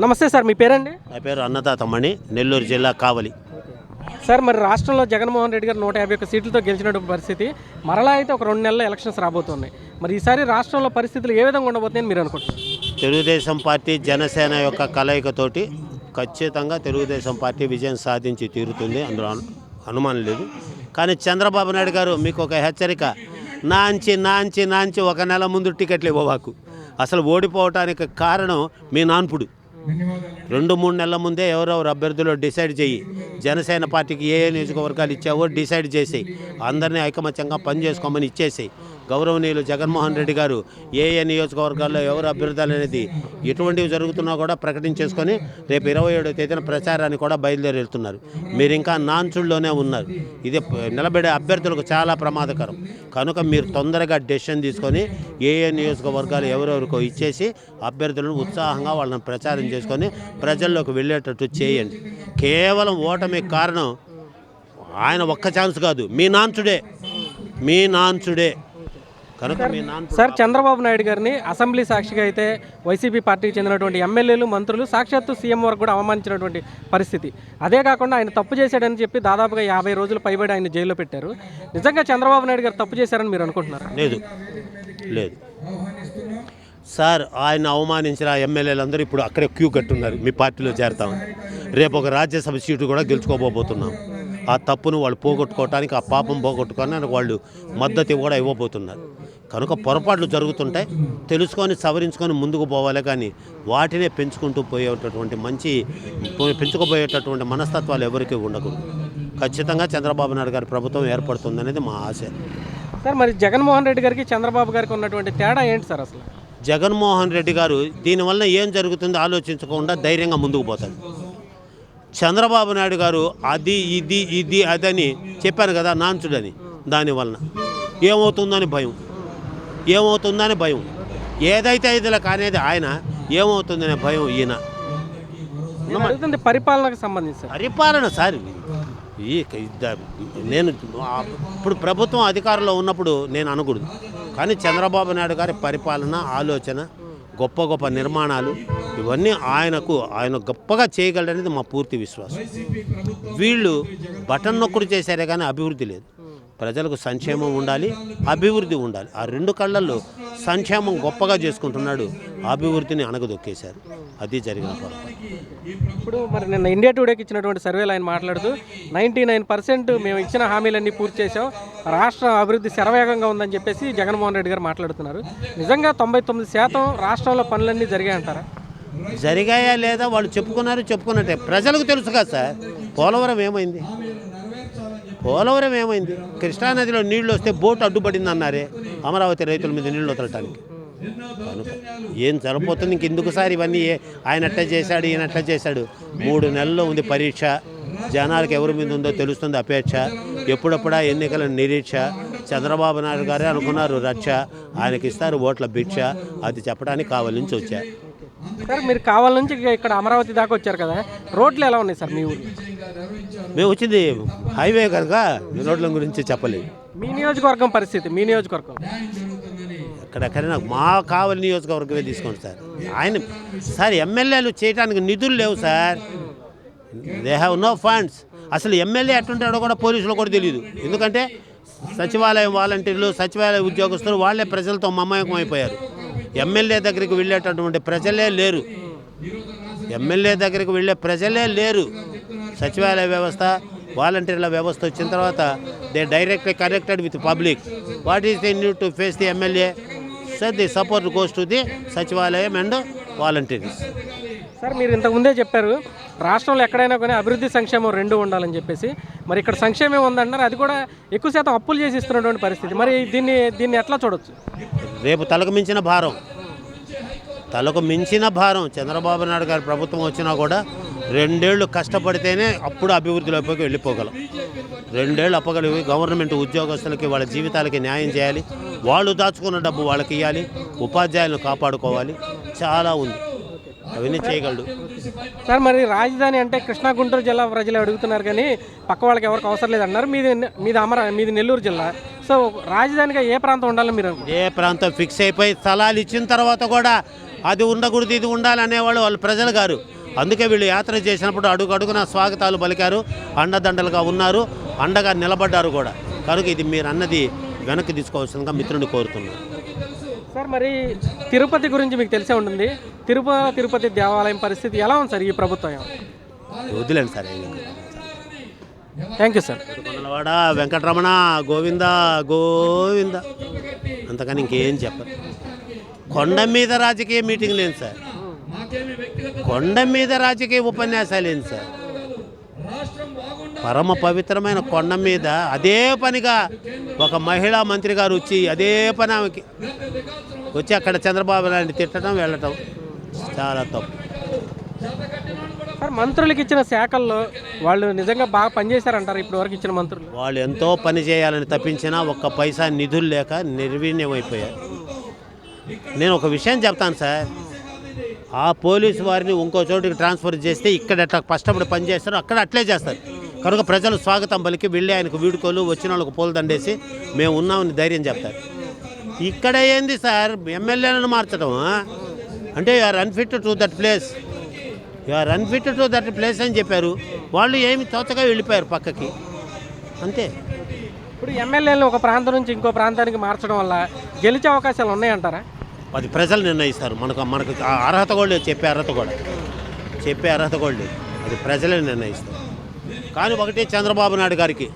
నమస్తే సార్ మీ పేరండి? నా పేరు అన్నదాతమ్మణి నెల్లూరు జిల్లా కావలి. సార్ మరి రాష్ట్రంలో జగన్మోహన్ రెడ్డి గారు నూట యాభై ఒక్క సీట్లతో గెలిచినటువంటి పరిస్థితి. మరలా అయితే ఒక రెండు నెలల ఎలక్షన్స్ రాబోతున్నాయి. మరి ఈసారి రాష్ట్రంలో పరిస్థితులు ఏ విధంగా ఉండబోతున్నాయని మీరు అనుకుంటున్నారు? తెలుగుదేశం పార్టీ జనసేన యొక్క కలయికతోటి ఖచ్చితంగా తెలుగుదేశం పార్టీ విజయం సాధించి తీరుతుంది. అందులో అను- అనుమానం లేదు. కానీ చంద్రబాబు నాయుడు గారు మీకు ఒక హెచ్చరిక. నాంచి నాంచి నాంచి ఒక నెల ముందు టికెట్లు ఇవ్వవాకు అసలు ఓడిపోవటానికి కారణం మీ నాన్పుడు. రెండు మూడు నెలల ముందే ఎవరెవరు అభ్యర్థులు డిసైడ్ చేయి. జనసేన పార్టీకి ఏ ఏ నియోజకవర్గాలు ఇచ్చావో డిసైడ్ చేసేయి. అందరినీ ఐకమత్యంగా పనిచేసుకోమని ఇచ్చేసేయి. గౌరవనీయులు జగన్మోహన్ రెడ్డి గారు ఏ ఏ నియోజకవర్గాల్లో ఎవరు అభ్యర్థులు అనేది ఎటువంటివి జరుగుతున్నా కూడా ప్రకటించేసుకొని రేపు ఇరవై ఏడో తేదీన ప్రచారాన్ని కూడా బయలుదేరి వెళ్తున్నారు మీరు ఇంకా నాన్చుల్లోనే ఉన్నారు. ఇది నిలబడే అభ్యర్థులకు చాలా ప్రమాదకరం. కనుక మీరు తొందరగా డెసిషన్ తీసుకొని ఏ ఏ నియోజకవర్గాలు ఎవరెవరికో ఇచ్చేసి అభ్యర్థులను ఉత్సాహంగా వాళ్ళని ప్రచారం చేసుకొని ప్రజల్లోకి వెళ్ళేటట్టు చేయండి. కేవలం ఓటమి కారణం ఆయన ఒక్క ఛాన్స్ కాదు. మీ నాన్సుడే మీ నాన్సుడే సార్ చంద్రబాబు నాయుడు గారిని అసెంబ్లీ సాక్షిగా అయితే వైసీపీ పార్టీకి చెందినటువంటి ఎమ్మెల్యేలు మంత్రులు సాక్షాత్తు సీఎం వరకు కూడా అవమానించినటువంటి పరిస్థితి. అదే కాకుండా ఆయన తప్పు చేశాడని చెప్పి దాదాపుగా యాభై రోజులు పైబడి ఆయన జైల్లో పెట్టారు. నిజంగా చంద్రబాబు నాయుడు గారు తప్పు చేశారని మీరు అనుకుంటున్నారు? లేదు. లేదు. సార్ ఆయన అవమానించిన ఎమ్మెల్యేలందరూ ఇప్పుడు అక్కడే క్యూ కట్టున్నారు. మీ పార్టీలో చేరతాం రేపు ఒక రాజ్యసభ సీటు కూడా గెలుచుకోబోతున్నాం. ఆ తప్పును వాళ్ళు పోగొట్టుకోవటానికి ఆ పాపం పోగొట్టుకోవడానికి వాళ్ళు మద్దతు కూడా ఇవ్వబోతున్నారు. కనుక పొరపాట్లు జరుగుతుంటాయి. తెలుసుకొని సవరించుకొని ముందుకు పోవాలి కానీ వాటినే పెంచుకుంటూ పోయేటటువంటి మంచి పెంచుకుపోయేటటువంటి మనస్తత్వాలు ఎవరికీ ఉండకూడదు. ఖచ్చితంగా చంద్రబాబు నాయుడు గారి ప్రభుత్వం ఏర్పడుతుందనేది మా ఆశ. సార్ మరి జగన్మోహన్ రెడ్డి గారికి చంద్రబాబు గారికి ఉన్నటువంటి తేడా ఏంటి సార్ అసలు? జగన్మోహన్ రెడ్డి గారు దీనివల్ల ఏం జరుగుతుందో ఆలోచించకుండా ధైర్యంగా ముందుకు పోతాడు చంద్రబాబు నాయుడు గారు అది ఇది ఇది అదని చెప్పాను కదా నాంచుడని దానివలన. ఏమవుతుందని భయం. ఏమవుతుందని భయం. ఏదైతే ఇదిలా కానేది ఆయన ఏమవుతుందనే భయం ఈయన. పరిపాలనకు సంబంధించి పరిపాలన సార్ ఈ నేను ఇప్పుడు ప్రభుత్వం అధికారంలో ఉన్నప్పుడు నేను అనకూడదు. కానీ చంద్రబాబు నాయుడు గారి పరిపాలన ఆలోచన గొప్ప గొప్ప నిర్మాణాలు ఇవన్నీ ఆయనకు ఆయన గొప్పగా చేయగలడనేది మా పూర్తి విశ్వాసం. వీళ్ళు బటన్ నొక్కుడు చేశారే కానీ అభివృద్ధి లేదు. ప్రజలకు సంక్షేమం ఉండాలి అభివృద్ధి ఉండాలి. ఆ రెండు కళ్ళల్లో సంక్షేమం గొప్పగా చేసుకుంటున్నాడు అభివృద్ధిని అణగదొక్కేశారు. అది జరిగిన ఇప్పుడు మరి నిన్న ఇండియా టుడేకి ఇచ్చినటువంటి సర్వేలో ఆయన మాట్లాడుతూ నైంటీ నైన్ పర్సెంట్ మేము ఇచ్చిన హామీలన్నీ పూర్తి చేసాం రాష్ట్ర అభివృద్ధి శరవేగంగా ఉందని చెప్పేసి జగన్మోహన్ రెడ్డి గారు మాట్లాడుతున్నారు. నిజంగా తొంభై తొమ్మిది శాతం రాష్ట్రంలో పనులన్నీ జరిగాయంటారా? జరిగాయా లేదా వాళ్ళు చెప్పుకున్నారు చెప్పుకున్నట్టే. ప్రజలకు తెలుసు కదా సార్. పోలవరం ఏమైంది? పోలవరం ఏమైంది? కృష్ణానదిలో నీళ్ళు వస్తే బోటు అడ్డుపడింది అన్నారే అమరావతి రైతుల మీద నీళ్ళు వదలటానికి. కనుక ఏం సరిపోతుంది ఇంక ఎందుకు సార్ ఇవన్నీ? ఆయన అట్లా చేశాడు ఈయన అట్లా చేశాడు. మూడు నెలల్లో ఉంది పరీక్ష. జనాలకు ఎవరి మీద ఉందో తెలుస్తుంది అపేక్ష. ఎప్పుడప్పుడా ఎన్నికల నిరీక్ష. చంద్రబాబు నాయుడు గారే అనుకున్నారు రక్ష ఆయనకి ఇస్తారు ఓట్ల భిక్ష. అది చెప్పడానికి కావాలి నుంచి వచ్చా. సార్ మీరు కావాల నుంచి ఇక ఇక్కడ అమరావతి దాకా వచ్చారు కదా రోడ్లు ఎలా ఉన్నాయి సార్ మీ ఊరు? మేము వచ్చింది హైవే కనుక రోడ్ల గురించి చెప్పలేదు. మీ నియోజకవర్గం పరిస్థితి మీ నియోజకవర్గం? ఎక్కడెక్కడైనా మా కావలి నియోజకవర్గమే తీసుకోండి సార్. ఆయన సార్ ఎమ్మెల్యేలు చేయడానికి నిధులు లేవు sir. They have no funds అసలు ఎమ్మెల్యే ఎట్టుంటాడో కూడా పోలీసులు కూడా తెలియదు ఎందుకంటే సచివాలయం వాలంటీర్లు సచివాలయ ఉద్యోగస్తులు వాళ్ళే ప్రజలతో మమేకం అయిపోయారు. ఎమ్మెల్యే దగ్గరికి వెళ్ళేటటువంటి ప్రజలే లేరు. ఎమ్మెల్యే దగ్గరికి వెళ్ళే ప్రజలే లేరు. సచివాలయ వ్యవస్థ వాలంటీర్ల వ్యవస్థ వచ్చిన తర్వాత they directly connected with public what is the new to face the MLA so the support goes to the Sachivalayam and volunteers. Sir మీరు ఇంతకు ముందే చెప్పారు రాష్ట్రంలో ఎక్కడైనా కానీ అభివృద్ధి సంక్షేమం రెండు ఉండాలని చెప్పేసి. మరి ఇక్కడ సంక్షేమం ఉందన్నారు అది కూడా ఎక్కువ శాతం అప్పులు చేసి ఇస్తున్నటువంటి పరిస్థితి. మరి దీన్ని దీన్ని ఎట్లా చూడొచ్చు? రేపు తలకు మించిన భారం. తలకు మించిన భారం. చంద్రబాబు నాయుడు గారి ప్రభుత్వం వచ్చినా కూడా రెండేళ్ళు కష్టపడితేనే అప్పుడు అభివృద్ధిలోకి వెళ్ళిపోగలం. రెండేళ్ళు అప్పగలిగి గవర్నమెంట్ ఉద్యోగస్తులకి వాళ్ళ జీవితాలకి న్యాయం చేయాలి. వాళ్ళు దాచుకున్న డబ్బు వాళ్ళకి ఇవ్వాలి ఉపాధ్యాయులను కాపాడుకోవాలి. చాలా ఉంది. అవన్నీ చేయగలడు. సార్ మరి రాజధాని అంటే కృష్ణా గుంటూరు జిల్లా ప్రజలు అడుగుతున్నారు కానీ పక్క వాళ్ళకి ఎవరికి అవసరం లేదన్నారు. మీది మీది అమర మీది నెల్లూరు జిల్లా. సో రాజధానిగా ఏ ప్రాంతం ఉండాలని మీరు? ఏ ప్రాంతం ఫిక్స్ అయిపోయి స్థలాలు ఇచ్చిన తర్వాత కూడా అది ఉండకూడదు ఇది ఉండాలి అనేవాళ్ళు వాళ్ళు ప్రజలు గారు. అందుకే వీళ్ళు యాత్ర చేసినప్పుడు అడుగు అడుగున స్వాగతాలు పలికారు. అండదండలుగా ఉన్నారు. అండగా నిలబడ్డారు కూడా. కనుక ఇది మీరు అన్నది వెనక్కి తీసుకోవాల్సిందిగా మిత్రుని కోరుతున్నాను. సార్ మరి తిరుపతి గురించి మీకు తెలిసే ఉంటుంది. తిరుపతి తిరుపతి దేవాలయం పరిస్థితి ఎలా ఉంది సార్ ఈ ప్రభుత్వం? వదిలేండి sir. Thank you sir Konalavada Venkataramana Govinda Govinda. అంతకని ఇంకేం చెప్పరు. కొండ మీద రాజకీయ మీటింగ్ లేదు సార్. కొండ మీద రాజకీయ ఉపన్యాసాలు ఏంటి సార్? పరమ పవిత్రమైన కొండ మీద అదే పనిగా ఒక మహిళా మంత్రి గారు వచ్చి అదే పని ఆమెకి వచ్చి అక్కడ చంద్రబాబు నాయుడు తిట్టడం వెళ్ళటం చాలా తప్పు. సార్ మంత్రులకు ఇచ్చిన శాఖల్లో వాళ్ళు నిజంగా బాగా పనిచేశారంటారు ఇప్పటి వరకు ఇచ్చిన మంత్రులు? వాళ్ళు ఎంతో పని చేయాలని తప్పించినా ఒక్క పైసా నిధులు లేక నిర్వీణ్యం అయిపోయారు నేను ఒక విషయం చెప్తాను సార్. ఆ పోలీసు వారిని ఇంకో చోటికి ట్రాన్స్ఫర్ చేస్తే ఇక్కడ ఎట్లా కష్టపడి పని చేస్తారో అక్కడ అట్లే చేస్తారు. కనుక ప్రజలు స్వాగతం పలికి వెళ్ళి ఆయనకు వీడుకోలు వచ్చిన వాళ్ళకు పూలు దండేసి మేము ఉన్నామని ధైర్యం చెప్తారు. ఇక్కడ ఏంది సార్? ఎమ్మెల్యేలను మార్చడం అంటే you are unfit to that place you are unfit to that place అని చెప్పారు. వాళ్ళు ఏమి తోచగా వెళ్ళిపోయారు పక్కకి. అంతే. ఇప్పుడు ఎమ్మెల్యేలు ఒక ప్రాంతం నుంచి ఇంకో ప్రాంతానికి మార్చడం వల్ల గెలిచే అవకాశాలు ఉన్నాయంటారా? అది ప్రజలు నిర్ణయిస్తారు. మనకు మనకు అర్హత కూడా చెప్పే అర్హత కూడా. చెప్పే అర్హత కూడా అది ప్రజలే నిర్ణయిస్తారు. కానీ ఒకటి చంద్రబాబు నాయుడు గారికి.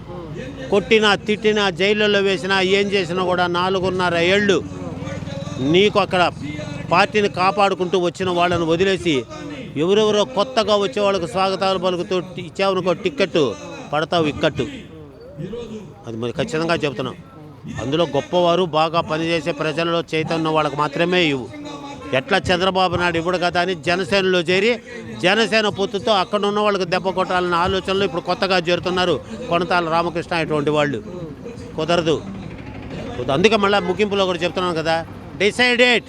కొట్టినా తిట్టినా జైళ్ళల్లో వేసినా ఏం చేసినా కూడా నాలుగున్నర ఏళ్ళు నీకు అక్కడ పార్టీని కాపాడుకుంటూ వచ్చిన వాళ్ళని వదిలేసి ఎవరెవరో కొత్తగా వచ్చే వాళ్ళకు స్వాగతాలు పలుకుతూ ఇచ్చావనుకో టిక్కెట్టు పడతావు ఇక్కట్టు. అది మరి ఖచ్చితంగా చెప్తున్నాం. అందులో గొప్పవారు బాగా పనిచేసే ప్రజలలో చైతన్యం వాళ్ళకి మాత్రమే ఇవ్వు. ఎట్లా చంద్రబాబు నాయుడు ఇప్పుడు కదా అని జనసేనలో చేరి జనసేన పొత్తుతో అక్కడ ఉన్న వాళ్ళకి దెబ్బ కొట్టాలన్న ఆలోచనలు ఇప్పుడు కొత్తగా చేరుతున్నారు కొనతాల రామకృష్ణ అటువంటి వాళ్ళు. కుదరదు. అందుకే మళ్ళీ ముగింపులో కూడా చెప్తున్నాను కదా. Decided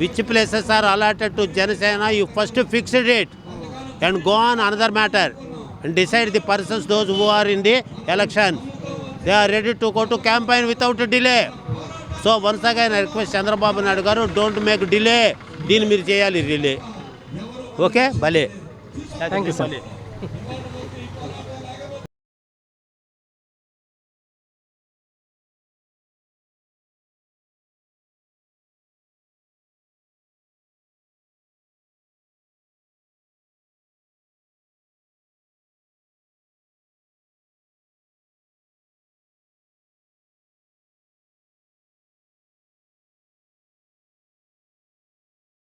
which places are allotted to Janasena? You first fixed date and go on another matter and decide the persons those who are in the election they are ready to go to campaign without delay so once again request Chandrababu Naidu గారు don't make delay దీన్ని మీరు చేయాలి relay. Okay? భలే. Thank you sir